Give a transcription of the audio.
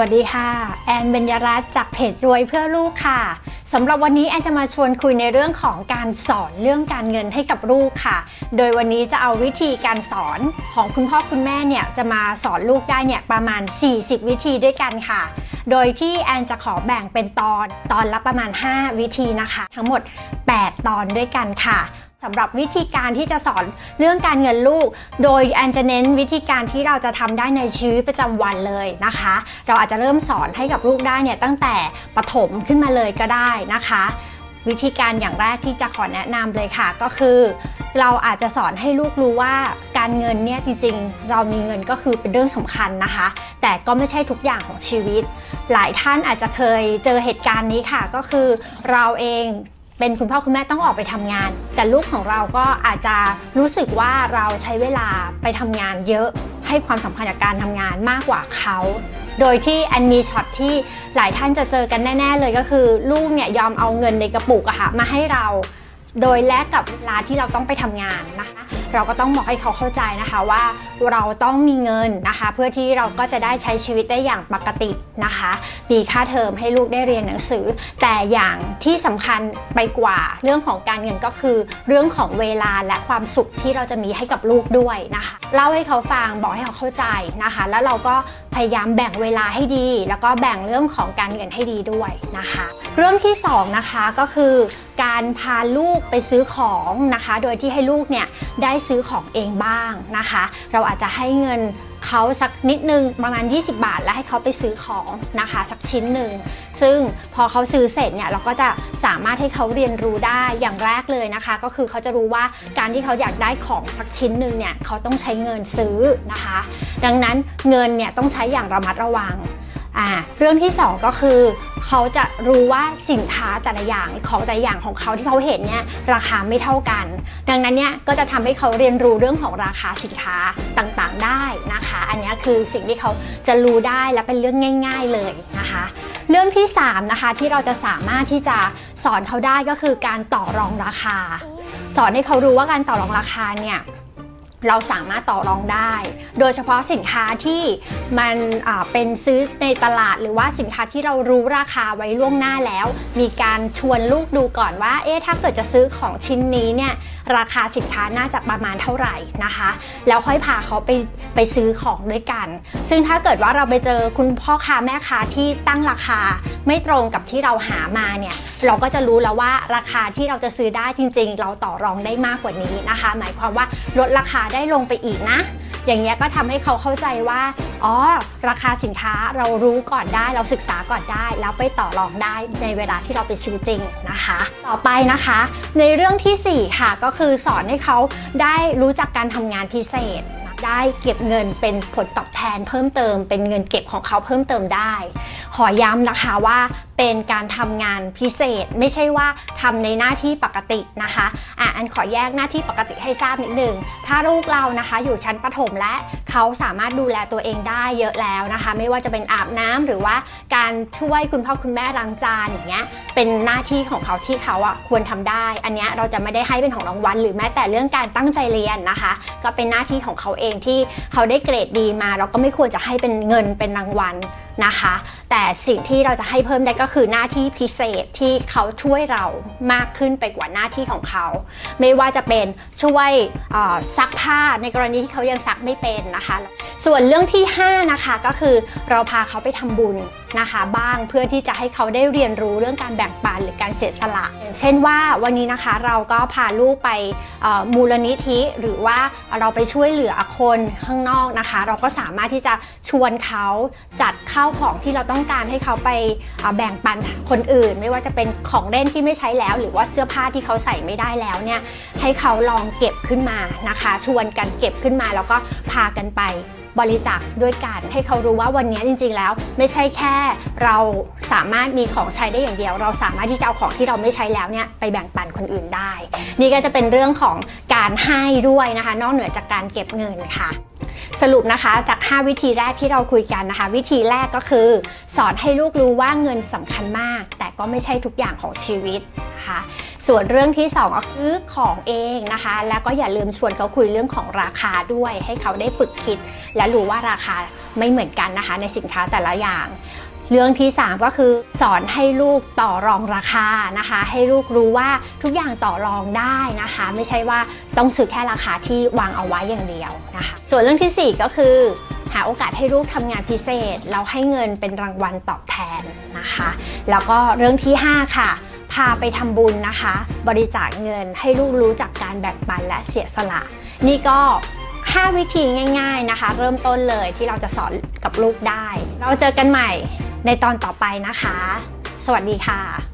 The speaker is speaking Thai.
วัสดีค่ะ แอนเบญญรัตน์จากเพจรวยเพื่อลูกค่ะสำหรับวันนี้แอนจะมาชวนคุยในเรื่องของการสอนเรื่องการเงินให้กับลูกค่ะ โดยวันนี้จะเอาวิธีการสอนของคุณพ่อคุณแม่เนี่ยจะมาสอนลูกได้เนี่ยประมาณ 40 วิธีด้วยกันค่ะ โดยที่แอนจะขอแบ่งเป็นตอนตอนละประมาณ 5 วิธีนะคะ ทั้งหมด 8 ตอนด้วยกันค่ะ สำหรับวิธีการที่จะสอนเรื่องการเงินลูก โดยแอนจะเน้นวิธีการที่เราจะทำได้ในชีวิตประจำวันเลยนะคะ เราอาจจะเริ่มสอนให้กับลูกได้เนี่ยตั้งแต่ปฐมขึ้นมาเลยก็ได้นะคะ วิธีการอย่างแรกที่จะขอแนะนำเลยค่ะ ก็คือ เราอาจจะสอนให้ลูกรู้ว่าการเงินเนี่ยจริงๆ เรามีเงินก็คือเป็นเรื่องสำคัญนะคะ แต่ก็ไม่ใช่ทุกอย่างของชีวิต หลายท่านอาจจะเคยเจอเหตุการณ์นี้ค่ะ ก็คือเราเอง เป็นคุณพ่อคุณแม่ต้องออกไปทำงาน แต่ลูกของเราก็อาจจะรู้สึกว่าเราใช้เวลาไปทำงานเยอะให้ความสำคัญกับการทำงานมากกว่าเขาโดยที่แอนมีช็อตที่หลายท่านจะเจอกันแน่ ๆ เลยก็คือ ลูกเนี่ยยอมเอาเงินในกระปุกอะค่ะมาให้เรา โดยแลกกับเวลาที่เราต้องไปทำงานนะคะ เราก็ต้องบอกให้เขาเข้าใจนะคะว่าเราต้องมีเงินนะคะ เพื่อที่เราก็จะได้ใช้ชีวิตได้อย่างปกตินะคะมีค่าเทอมให้ลูกได้เรียนหนังสือ แต่อย่างที่สำคัญไปกว่าเรื่องของการเงินก็คือ เรื่องของเวลาและความสุขที่เราจะมีให้กับลูกด้วยนะคะเล่าให้เขาฟังบอกให้เขาเข้าใจนะคะ แล้วเราก็พยายามแบ่งเวลาให้ดี แล้วก็แบ่งเรื่องของการเงินให้ดีด้วยนะคะ เรื่องที่สองนะคะก็คือ การพาลูกไปซื้อของนะคะ โดยที่ให้ลูกเนี่ยได้ซื้อของเองบ้างนะคะ เราอาจจะให้เงินเขาสักนิดนึงประมาณ 20 บาท แล้วให้เขาไปซื้อของนะคะสักชิ้นหนึ่งซึ่งพอเขาซื้อเสร็จเนี่ยเราก็จะสามารถให้เขาเรียนรู้ได้อย่างแรกเลยนะคะ ก็คือเขาจะรู้ว่าการที่เขาอยากได้ของสักชิ้นหนึ่งเนี่ยเขาต้องใช้เงินซื้อนะคะ ดังนั้นเงินเนี่ยต้องใช้อย่างระมัดระวัง อ่าเรื่องที่ 2 ก็คือ เขาจะรู้ว่าสินค้าแต่ละอย่างของแต่ละอย่างของเขาที่เขาเห็นเนี่ยราคาไม่เท่ากัน ดังนั้นเนี่ยก็จะทำให้เขาเรียนรู้เรื่องของราคาสินค้าต่างๆได้นะคะ อันนี้คือสิ่งที่เขาจะรู้ได้และเป็นเรื่องง่าย ๆเลยนะคะเรื่องที่ 3 นะคะที่เราจะสามารถที่จะสอนเขาได้ก็คือการต่อรองราคา สอนให้เขารู้ว่าการต่อรองราคาเนี่ย เราสามารถต่อรองได้ โดยเฉพาะสินค้าที่มันเป็นซื้อในตลาดหรือว่าสินค้าที่เรารู้ราคาไว้ล่วงหน้าแล้ว มีการชวนลูกดูก่อนว่า เอ๊ะ ถ้าเกิดจะซื้อของชิ้นนี้เนี่ย ราคาสินค้าน่าจะประมาณเท่าไหร่นะคะ แล้วค่อยพาเขาไปไปซื้อของด้วยกัน ซึ่งถ้าเกิดว่าเราไปเจอคุณพ่อค้าแม่ค้าที่ตั้งราคาไม่ตรงกับที่เราหามาเนี่ย เราก็จะรู้แล้วว่าราคาที่เราจะซื้อได้จริง ๆ เราต่อรองได้มากกว่านี้นะคะ หมายความว่าลดราคาได้ลงไปอีกนะ อย่างเงี้ยก็ทำให้เขาเข้าใจว่าอ๋อราคาสินค้าเรารู้ก่อนได้เราศึกษาก่อนได้ แล้วไปต่อรองได้ในเวลาที่เราไปซื้อจริงนะคะ ต่อไปนะคะ ในเรื่องทีสี่4 ค่ะก็คือสอนให้เขาได้รู้จักการทำงานพิเศษได้เก็บเงินเป็นผลตอบแทนเพิ่มเติม เป็นเงินเก็บของเขาเพิ่มเติมได้ ขอย้ำนะคะว่า เป็นการทำงานพิเศษ ไม่ใช่ว่าทำในหน้าที่ปกตินะคะอะอันขอแยกหน้าที่ปกติให้ทราบนิดนึงถ้าลูกเรานะคะ อยู่ชั้นประถมและเขาสามารถดูแลตัวเองได้เยอะแล้วนะคะ ไม่ว่าจะเป็นอาบน้ำหรือว่าการช่วยคุณพ่อคุณแม่ล้างจานอย่างเงี้ยเป็นหน้าที่ของเขาที่เขาอะควรทำได้ อันเนี้ยเราจะไม่ได้ให้เป็นของรางวัลหรือแม้แต่เรื่องการตั้งใจเรียนนะคะ ก็เป็นหน้าที่ของเขาเองที่เขาได้เกรดดีมา เราก็ไม่ควรจะให้เป็นเงินเป็นรางวัล นะคะ แต่สิ่งที่เราจะให้เพิ่มได้ก็คือหน้าที่พิเศษที่เขาช่วยเรามากขึ้นไปกว่าหน้าที่ของเขา ไม่ว่าจะเป็นช่วยซักผ้าในกรณีที่เขายังซักไม่เป็นนะคะ ส่วนเรื่องที่ 5 นะคะก็คือเราพาเขาไปทำบุญนะคะบ้างเพื่อที่จะให้เขาได้เรียนรู้เรื่องการแบ่งปันหรือการเสียสละ เช่นว่าวันนี้นะคะเราก็พาลูกไปมูลนิธิ หรือว่าเราไปช่วยเหลือคนข้างนอกนะคะ เราก็สามารถที่จะชวนเขาจัดข้าวของที่เราต้องการให้เขาไปแบ่งปันคนอื่น ไม่ว่าจะเป็นของเล่นที่ไม่ใช้แล้ว หรือว่าเสื้อผ้าที่เขาใส่ไม่ได้แล้วเนี่ยให้เขาลองเก็บขึ้นมานะคะ ชวนกันเก็บขึ้นมาแล้วก็พากันไป บริจาคด้วยกันให้เขารู้ว่าวันนี้จริง ๆ แล้ว ไม่ใช่แค่เราสามารถมีของใช้ได้อย่างเดียว เราสามารถที่จะเอาของที่เราไม่ใช้แล้วเนี่ยไปแบ่งปันคนอื่นได้ นี่ก็จะเป็นเรื่องของการให้ด้วยนะคะ นอกเหนือจากการเก็บเงินค่ะสรุปนะคะจาก 5 วิธีแรกที่เราคุยกันนะคะ วิธีแรกก็คือ สอนให้ลูกรู้ว่าเงินสำคัญมาก แต่ก็ไม่ใช่ทุกอย่างของชีวิตนะคะ ส่วนเรื่องที่2ก็คือของเองนะคะ แล้วก็อย่าลืมชวนเขาคุยเรื่องของราคาด้วย ให้เขาได้ฝึกคิด และรู้ว่าราคาไม่เหมือนกันนะคะ ในสินค้าแต่ละอย่างเรื่องที่ 3 ก็คือสอนให้ลูกต่อรองราคานะคะ ให้ลูกรู้ว่าทุกอย่างต่อรองได้นะคะ ไม่ใช่ว่าต้องซื้อแค่ราคาที่วางเอาไว้อย่างเดียวนะคะ ส่วนเรื่องทีสี่4 ก็คือ หาโอกาสให้ลูกทำงานพิเศษแล้วให้เงินเป็นรางวัลตอบแทนนะคะ แล้วก็เรื่องที่ 5 ค่ะาไปทำบุญนะคะ บริจาคเงินให้ลูกรู้จักการแบ่งปันและเสียสละ นี่ก็ 5 วิธีง่ายๆนะคะ เริ่มต้นเลยที่เราจะสอนกับลูกได้ เราเจอกันใหม่ในตอนต่อไปนะคะ สวัสดีค่ะ